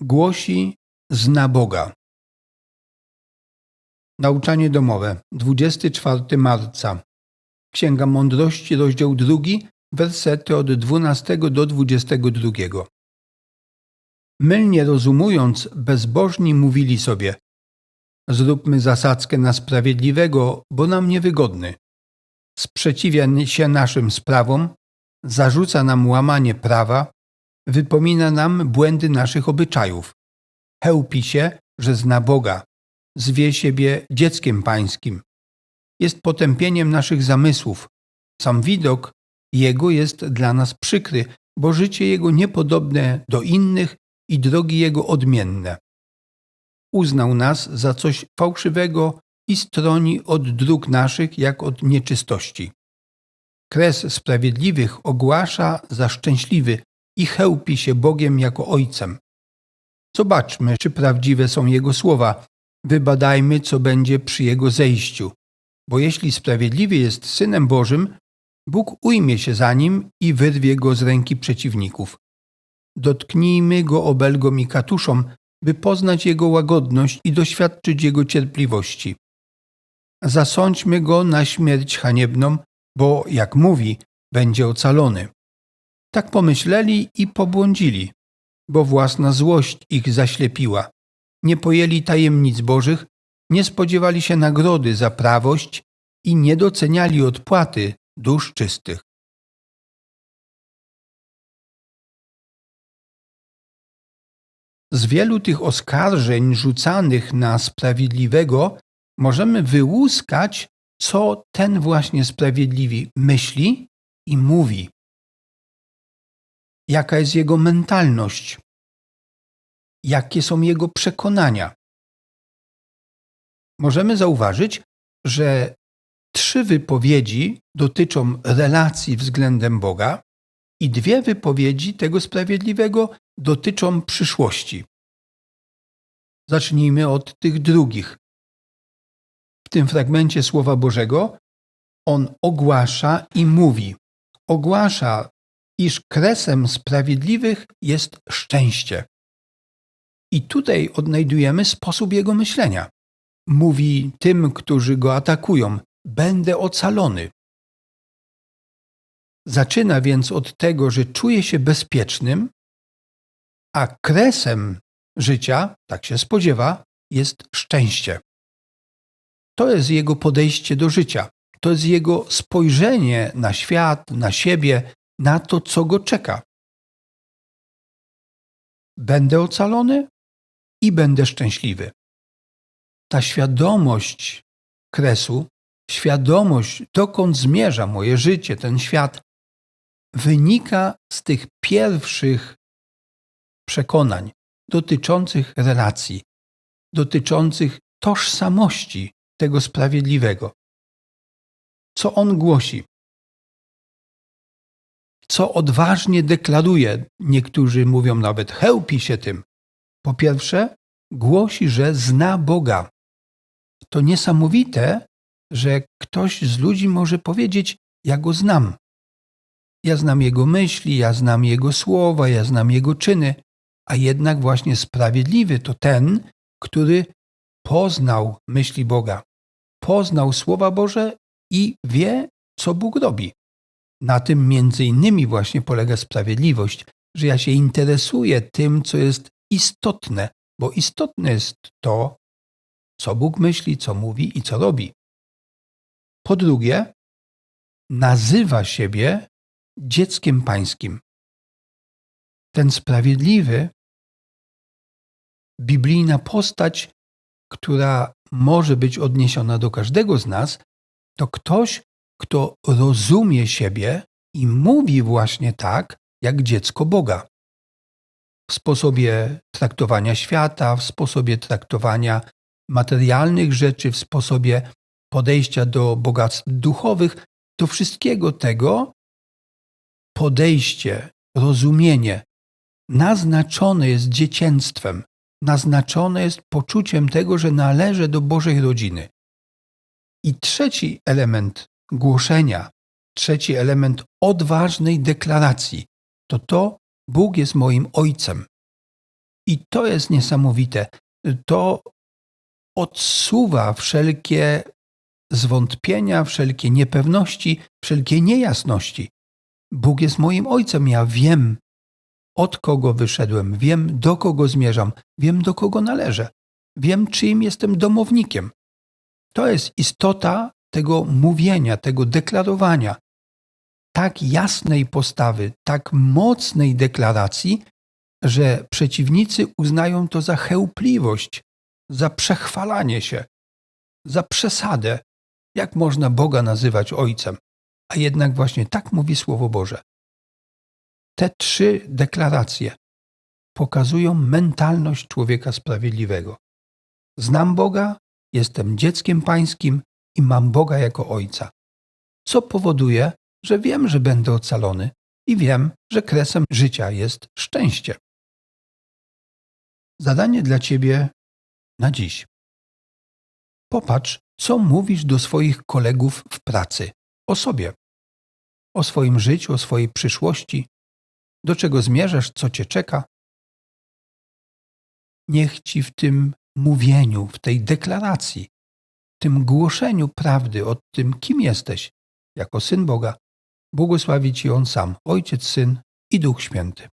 Głosi zna Boga. Nauczanie domowe 24 marca. Księga Mądrości, rozdział 2, wersety od 12 do 22. Mylnie rozumując, bezbożni mówili sobie: Zróbmy zasadzkę na sprawiedliwego, bo nam niewygodny. Sprzeciwia się naszym sprawom, zarzuca nam łamanie prawa, wypomina nam błędy naszych obyczajów. Chełpi się, że zna Boga, zwie siebie dzieckiem pańskim. Jest potępieniem naszych zamysłów. Sam widok Jego jest dla nas przykry, bo życie Jego niepodobne do innych i drogi Jego odmienne. Uznał nas za coś fałszywego i stroni od dróg naszych jak od nieczystości. Kres sprawiedliwych ogłasza za szczęśliwy i chełpi się Bogiem jako Ojcem. Zobaczmy, czy prawdziwe są Jego słowa. Wybadajmy, co będzie przy Jego zejściu. Bo jeśli sprawiedliwy jest Synem Bożym, Bóg ujmie się za nim i wyrwie go z ręki przeciwników. Dotknijmy go obelgą i katuszą, by poznać Jego łagodność i doświadczyć Jego cierpliwości. Zasądźmy go na śmierć haniebną, bo, jak mówi, będzie ocalony. Tak pomyśleli i pobłądzili, bo własna złość ich zaślepiła. Nie pojęli tajemnic Bożych, nie spodziewali się nagrody za prawość i nie doceniali odpłaty dusz czystych. Z wielu tych oskarżeń rzucanych na sprawiedliwego możemy wyłuskać, co ten właśnie sprawiedliwy myśli i mówi. Jaka jest jego mentalność? Jakie są jego przekonania? Możemy zauważyć, że trzy wypowiedzi dotyczą relacji względem Boga i dwie wypowiedzi tego sprawiedliwego dotyczą przyszłości. Zacznijmy od tych drugich. W tym fragmencie Słowa Bożego on ogłasza i mówi. Ogłasza, iż kresem sprawiedliwych jest szczęście. I tutaj odnajdujemy sposób jego myślenia. Mówi tym, którzy go atakują: Będę ocalony. Zaczyna więc od tego, że czuje się bezpiecznym, a kresem życia, tak się spodziewa, jest szczęście. To jest jego podejście do życia. To jest jego spojrzenie na świat, na siebie, na to, co go czeka. Będę ocalony i będę szczęśliwy. Ta świadomość kresu, świadomość, dokąd zmierza moje życie, ten świat, wynika z tych pierwszych przekonań dotyczących relacji, dotyczących tożsamości tego sprawiedliwego. Co on głosi? Co odważnie deklaruje, niektórzy mówią nawet chełpi się tym. Po pierwsze, głosi, że zna Boga. To niesamowite, że ktoś z ludzi może powiedzieć: Ja go znam. Ja znam jego myśli, ja znam jego słowa, ja znam jego czyny, a jednak właśnie sprawiedliwy to ten, który poznał myśli Boga, poznał słowa Boże i wie, co Bóg robi. Na tym między innymi właśnie polega sprawiedliwość, że ja się interesuję tym, co jest istotne, bo istotne jest to, co Bóg myśli, co mówi i co robi. Po drugie, nazywa siebie dzieckiem pańskim. Ten sprawiedliwy, biblijna postać, która może być odniesiona do każdego z nas, to ktoś, kto rozumie siebie i mówi właśnie tak, jak dziecko Boga. W sposobie traktowania świata, w sposobie traktowania materialnych rzeczy, w sposobie podejścia do bogactw duchowych, do wszystkiego tego podejście, rozumienie naznaczone jest dziecięctwem, naznaczone jest poczuciem tego, że należy do Bożej rodziny. I trzeci element głoszenia, trzeci element odważnej deklaracji to to, Bóg jest moim Ojcem. I to jest niesamowite. To odsuwa wszelkie zwątpienia, wszelkie niepewności, wszelkie niejasności. Bóg jest moim ojcem, ja wiem, od kogo wyszedłem, wiem, do kogo zmierzam, wiem, do kogo należę, wiem, czyim jestem domownikiem. To jest istota tego mówienia, tego deklarowania. Tak jasnej postawy, tak mocnej deklaracji, że przeciwnicy uznają to za chełpliwość, za przechwalanie się, za przesadę. Jak można Boga nazywać Ojcem? A jednak właśnie tak mówi Słowo Boże. Te trzy deklaracje pokazują mentalność człowieka sprawiedliwego. Znam Boga, jestem dzieckiem pańskim i mam Boga jako Ojca. Co powoduje, że wiem, że będę ocalony i wiem, że kresem życia jest szczęście. Zadanie dla Ciebie na dziś. Popatrz, co mówisz do swoich kolegów w pracy, o sobie, o swoim życiu, o swojej przyszłości, do czego zmierzasz, co cię czeka. Niech ci w tym mówieniu, w tej deklaracji, tym głoszeniu prawdy o tym, kim jesteś, jako syn Boga, błogosławi ci On sam, Ojciec, Syn i Duch Święty.